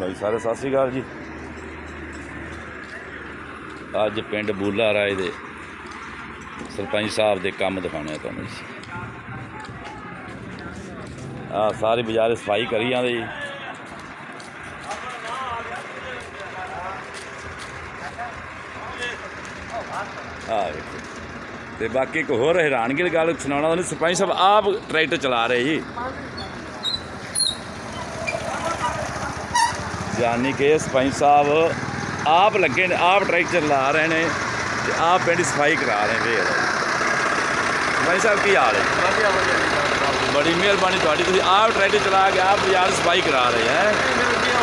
ਬਾਈ ਸਾਰੇ, ਸਤਿ ਸ਼੍ਰੀ ਅਕਾਲ ਜੀ। ਅੱਜ ਪਿੰਡ ਬੂਲਾ ਰਾਏ ਦੇ ਸਰਪੰਚ ਸਾਹਿਬ ਦੇ ਕੰਮ ਦਿਖਾਉਣੇ ਆ ਤੁਹਾਨੂੰ ਜੀ। ਆ ਸਾਰੀ ਬਾਜ਼ਾਰ ਸਫ਼ਾਈ ਕਰੀ ਜਾਂਦੇ ਜੀ। ਆ ਤੇ ਬਾਕੀ ਇੱਕ ਹੋਰ ਹੈਰਾਨਗੀ ਗੱਲ ਸੁਣਾਉਣਾ ਤੁਹਾਨੂੰ, ਸਰਪੰਚ ਸਾਹਿਬ ਆਪ ਟਰੈਕਟਰ ਚਲਾ ਰਹੇ ਜੀ। ਯਾਨੀ ਕਿ ਸਰਪੰਚ ਸਾਹਿਬ ਆਪ ਲੱਗੇ ਨੇ ਆਪ ਟਰੈਕਟਰ ਲਾ ਰਹੇ ਨੇ ਤੇ ਆਪ ਪਿੰਡ ਸਫ਼ਾਈ ਕਰਾ ਰਹੇ ਨੇ ਸਰਪੰਚ ਸਾਹਿਬ ਕੀ ਹਾਲ ਹੈ? ਵਧੀਆ ਵਧੀਆ। ਬੜੀ ਮਿਹਰਬਾਨੀ ਤੁਹਾਡੀ ਤੁਸੀਂ ਆਪ ਟਰੈਕਟਰ ਚਲਾ ਕੇ ਆਪ ਬਾਜ਼ਾਰ ਸਫ਼ਾਈ ਕਰਾ ਰਹੇ ਹੈ। ਜੀ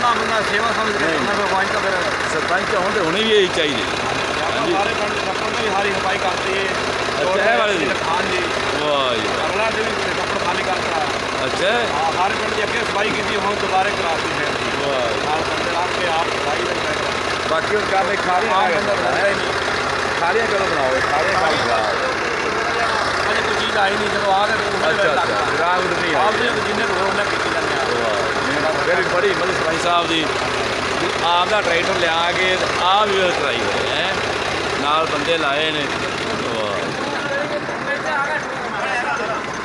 ਬੰਦਾ ਸੇਵਾ ਸਮਝ ਕੇ ਕਰਨਾ ਫਿਰ ਵਾਂਝ ਤਾਂ ਫਿਰ ਸਰਪੰਚ ਹੋਣ ਤੇ ਹੁਣੇ ਵੀ ਇਹੀ ਚਾਹੀਦੀ। ਸਾਰੇ ਪਿੰਡ ਦੇ ਛੱਪੜ ਦੀ ਸਾਰੀ ਸਫ਼ਾਈ ਕਰਤੀ ਹੈ। ਅੱਛਾ, ਇਹ ਵਾਲੇ ਦੀ? ਖਾਨ ਜੀ ਵਾਹ। ਜੀ ਵਾਹ। ਅਗਲਾ ਦੇ ਵੀ ਛੱਪੜ ਖਾਲੀ ਕਰਤਾ ਅੱਛਾ। ਹਾਂ ਸਾਰੇ ਪਿੰਡ ਦੀ ਅੱਗੇ ਸਫ਼ਾਈ ਕੀਤੀ ਹੁਣ ਦੁਬਾਰੇ ਕਰਾਤੀ ਫਿਰ ਜੀ ਵਾਹ। ਜੀ। ਨਾਲ ਬੰਦੇ ਰੱਖ ਕੇ ਆਪ ਸਫ਼ਾਈ ਦੇ ਕਰਾਇਆ ਬਾਕੀ ਹੁਣ ਕੰਮ ਇਹ ਖਾਲੀਆਂ ਆਪ ਬੰਦਾ ਬਣਦਾ ਹੀ ਨਹੀਂ। ਖਾਲੀਆਂ ਕਦੋਂ ਬਣਾਓਗੇ? ਖਾਲੀਆਂ ਕੰਮ ਖਰਾਬ ਅਜੇ ਕੋਈ ਚੀਜ਼ ਆਈ ਨਹੀਂ ਜਦੋਂ ਆ ਗਏ ਅੱਛਾ ਅੱਛਾ। ਗ੍ਰਾਹਕ ਨਹੀਂ ਆਪ ਦੇ ਜਿੰਨੇ ਰੋਣ ਉਹਨਾਂ ਕੀਤੀ ਜਾਂਦੇ ਆ ਫਿਰ ਵੀ ਬੜੀ ਮਤਲਬ ਸਰਪੰਚ ਸਾਹਿਬ ਦੀ। ਆਪ ਦਾ ਟਰੈਕਟਰ ਲਿਆ ਕੇ ਆਪ ਵੀ ਹੋਏ ਹੈ। ਨਾਲ ਬੰਦੇ ਲਾਏ ਨੇ ਵਾਹ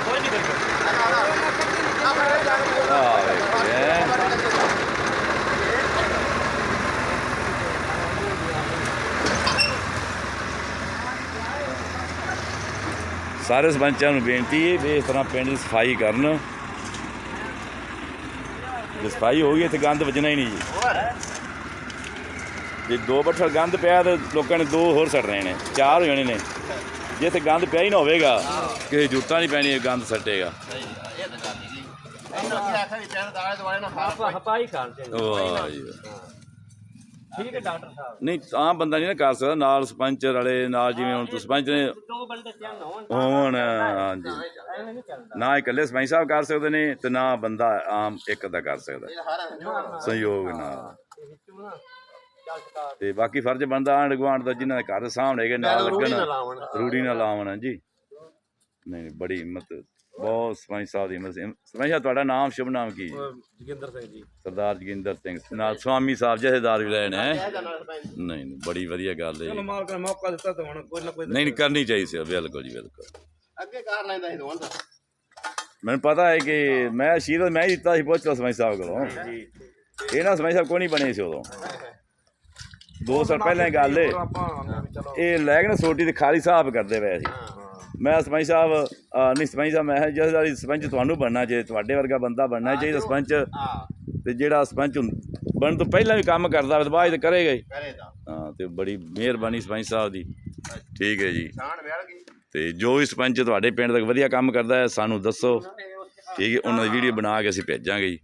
ਕੋਈ ਨਹੀਂ ਕਰਦਾ ਆਹ ਵੇਖੋ ਹੈਂ। ਸਾਰੇ ਸਰਪੰਚਾਂ ਨੂੰ ਬੇਨਤੀ ਹੈ ਵੀ ਇਸ ਤਰ੍ਹਾਂ ਪਿੰਡ ਦੀ ਸਫ਼ਾਈ ਕਰਨ। ਜੇ ਸਫ਼ਾਈ ਹੋ ਗਈ ਇੱਥੇ ਗੰਦ ਵੱਜਣਾ ਹੀ ਨਹੀਂ ਜੀ। ਜੇ ਦੋ ਬੱਠਲ ਗੰਦ ਪਿਆ ਤਾਂ ਲੋਕਾਂ ਨੇ ਦੋ ਹੋਰ ਸੱਟ ਰਹੇ ਨੇ ਚਾਰ ਹੋ ਜਾਣੇ ਨੇ। ਜੇ ਇੱਥੇ ਗੰਦ ਪਿਆ ਹੀ ਨਾ ਹੋਵੇਗਾ ਕਿਸੇ ਜੁੱਤਾਂ ਨਹੀਂ ਪੈਣੀ ਇਹ ਗੰਦ ਸੱਟੇਗਾ ਆਪਾਂ ਹਪਾਈ ਖਾਣ ਤੇ। ਵਾਹ ਜੀ ਵਾਹ। ਠੀਕ ਹੈ ਡਾਕਟਰ ਸਾਹਿਬ। ਨਹੀਂ ਆਮ ਬੰਦਾ ਨਹੀਂ ਨਾ ਕਰ ਸਕਦਾ ਨਾਲ ਸਰਪੰਚ ਵਾਲੇ ਨਾਲ ਜਿਵੇਂ ਹੁਣ ਤੁਸੀਂ ਸਰਪੰਚ ਨੇ। ਦੋ ਬੰਦੇ ਹੋਣ ਹੋਣ ਹਾਂਜੀ। ਐਵੇਂ ਨਹੀਂ ਚੱਲਦਾ। ਨਾ ਇਕੱਲੇ ਸਰਪੰਚ ਸਾਹਿਬ ਕਰ ਸਕਦੇ ਨੇ ਤੇ ਨਾ ਬੰਦਾ ਆਮ ਇੱਕ ਦਾ ਕਰ ਸਕਦਾ। ਸੰਯੋਗ ਨਾਲ। ਤੇ ਬਾਕੀ ਫਰਜ਼ ਬਣਦਾ ਆਂਢ ਗੁਆਂਢ ਦਾ ਜਿਨ੍ਹਾਂ ਦੇ ਘਰ ਸਾਹਮਣੇ ਹੈਗੇ ਨਾਲ ਲੱਗਣ। ਰੂੜੀ ਨਾਲ ਲਾਵਣ ਜੀ। ਨਹੀਂ, ਬੜੀ ਹਿੰਮਤ ਬਹੁਤ ਸਰਪੰਚ ਸਾਹਿਬ ਦੀ ਹਿੰਮਤ ਸੀ। ਸਰਪੰਚ ਸਾਹਿਬ ਤੁਹਾਡਾ ਨਾਮ ਸ਼ੁਭ ਨਾਮ ਕੀ ਹੈ? ਜੋਗਿੰਦਰ ਸਿੰਘ ਜੀ। ਸਰਦਾਰ ਜੋਗਿੰਦਰ ਸਿੰਘ। ਨਾਲ ਸਵਾਮੀ ਸਾਹਿਬ ਜਥੇਦਾਰ ਵੀ ਰਹੇ ਨੇ ਹੈਂ? ਨਹੀਂ ਨਹੀਂ ਬੜੀ ਵਧੀਆ ਗੱਲ ਹੈ ਚਲੋ ਜੀ। ਮਾਲਕ ਨੇ ਮੌਕਾ ਦਿੱਤਾ ਤਾਂ ਹੁਣ ਕੋਈ ਨਾ ਕੋਈ ਨਹੀਂ ਨਹੀਂ ਕਰਨੀ ਚਾਹੀਦੀ ਸੀ ਬਿਲਕੁਲ ਜੀ ਬਿਲਕੁਲ। ਅੱਗੇ ਕਾਰ ਲੈਂਦਾ ਸੀ ਦੋਵਾਂ ਦਾ ਮੈਨੂੰ ਪਤਾ ਹੈ ਕਿ ਮੈਂ ਅਸ਼ੀਰਵਾਦ ਮੈਂ ਹੀ ਦਿੱਤਾ ਸੀ ਪੁੱਛ ਲਓ ਸਰਪੰਚ ਸਾਹਿਬ ਕੋਲੋਂ। ਜੀ ਇਹ ਨਾ ਸਰਪੰਚ ਸਾਹਿਬ ਕੋਈ ਨਹੀਂ ਬਣੇ ਸੀ ਉਦੋਂ। ਦੋ ਸਾਲ ਪਹਿਲਾਂ ਦੀ ਗੱਲ ਆਪਾਂ ਚਲੋ। ਇਹ ਲੈ ਕੇ ਨਾ ਸੋਟੀ ਤੇ ਖਾਲੀ ਸਾਹਿਬ ਕਰਦੇ ਪਏ ਸੀ। ਮੈਂ ਸਰਪੰਚ ਸਾਹਿਬ ਅਹ ਨਹੀਂ ਸਰਪੰਚ ਸਾਹਿਬ ਮੈਂ ਜਥੇਦਾਰੀ ਸਰਪੰਚ ਤੁਹਾਨੂੰ ਬਣਨਾ ਜੇ ਤੁਹਾਡੇ ਵਰਗਾ ਬੰਦਾ ਬਣਨਾ ਚਾਹੀਦਾ ਸਰਪੰਚ। ਹਾਂ। ਤੇ ਜਿਹੜਾ ਸਰਪੰਚ ਹੁੰ- ਬਣਨ ਤੋਂ ਪਹਿਲਾਂ ਵੀ ਕੰਮ ਕਰਦਾ ਹੋਵੇ ਤਾਂ ਬਾਅਦ 'ਚ ਕਰੇਗਾ ਹੀ। ਹਾਂ ਤੇ ਬੜੀ ਮਿਹਰਬਾਨੀ ਸਰਪੰਚ ਸਾਹਿਬ ਦੀ। ਠੀਕ ਹੈ ਜੀ। ਵੇਲ ਗਈ। ਤੇ ਜੋ ਵੀ ਸਰਪੰਚ ਤੁਹਾਡੇ ਪਿੰਡ ਦਾ ਵਧੀਆ ਕੰਮ ਕਰਦਾ ਹੈ ਸਾਨੂੰ ਦੱਸੋ। ਠੀਕ ਹੈ ਉਹਨਾਂ ਦੀ ਵੀਡੀਓ ਬਣਾ ਕੇ ਅਸੀਂ ਭੇਜਾਂਗੇ ਜੀ।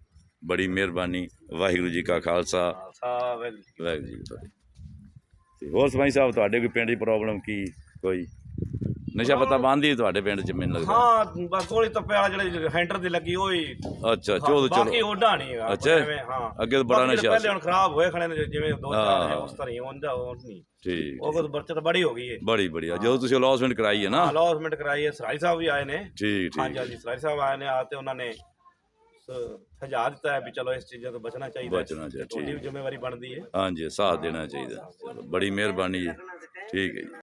ਬੜੀ ਮਿਹਰਬਾਨੀ। ਵਾਹਿਗੁਰੂ ਜੀ ਕਾ ਖਾਲਸਾ। ਵਾਹਿਗੁਰੂ ਜੀ ਕੀ ਫਤਿਹ। ਤੇ ਹੋਰ ਸਰਪੰਚ ਸਾਹਿਬ ਤੁਹਾਡੇ ਕੋਈ ਪਿੰਡ ਦੀ ਪ੍ਰੋਬਲਮ ਕੀ? ਕੋਈ? ਨਸ਼ਾ ਪਤਾ ਬੰਦ ਹੀ ਤੁਹਾਡੇ ਪਿੰਡ ਚ ਮੈਨੂੰ ਲੱਗਦਾ। ਹਾਂ ਬਸ ਗੋਲੀ ਤੱਪੇ ਵਾਲਾ ਜਿਹੜੇ ਹੈਂਡਰ ਦੀ ਲੱਗੀ ਹੋਈ ਅੱਛਾ ਚਲੋ। ਬਾਕੀ ਚਲੋ ਉਹਦਾ ਨਹੀਂ ਹੈਗਾ। ਅੱਛਾ। ਹਾਂ। ਅੱਗੇ ਤਾਂ ਬੜਾ ਬਾਕੀ ਜਿਹੜੇ ਨਸ਼ਾ ਪਹਿਲੇ ਹੁਣ ਖਰਾਬ ਹੋਏ ਖਣੇ ਨੇ ਜਿਵੇਂ ਦੋ ਚਾਰ ਹੈ। ਹਾਂ। ਉਸ ਤਰ੍ਹਾਂ ਹੀ ਉਹਦਾ ਉਹ ਨਹੀਂ ਠੀਕ। ਉਹ ਕੋਲ ਬਰਚਤ ਬੜੀ ਹੋ ਗਈ ਹੈ ਬੜੀ ਬੜੀਆ ਜਦੋਂ ਤੁਸੀਂ ਅਲੌਸਮੈਂਟ ਕਰਾਈ ਹੈ ਨਾ। ਅਲਾਉਸਮੈਂਟ ਕਰਾਈ ਹੈ ਸਰਾਈ ਸਾਹਿਬ ਵੀ ਆਏ ਨੇ। ਠੀਕ ਹਾਂਜੀ ਠੀਕ। ਹਾਂਜੀ ਸਰਾਈ ਸਾਹਿਬ ਆਏ ਨੇ ਆ ਤੇ ਉਹਨਾਂ ਨੇ ਸ- ਸੁਝਾਅ ਦਿੱਤਾ ਹੈ ਵੀ ਚਲੋ ਇਸ ਚੀਜ਼ਾਂ ਤੋਂ ਬਚਣਾ ਚਾਹੀਦਾ ਹੈ। ਬਚਣਾ ਚਾਹੀਦਾ, ਤੁਹਾਡੀ ਵੀ। ਜ਼ਿੰਮੇਵਾਰੀ ਬਣਦੀ ਹੈ ਹਾਂਜੀ ਸਾਥ ਦੇਣਾ ਚਾਹੀਦਾ। ਚਲੋ ਬੜੀ ਮਿਹਰਬਾਨੀ ਜੀ ਠੀਕ ਹੈ ਜੀ।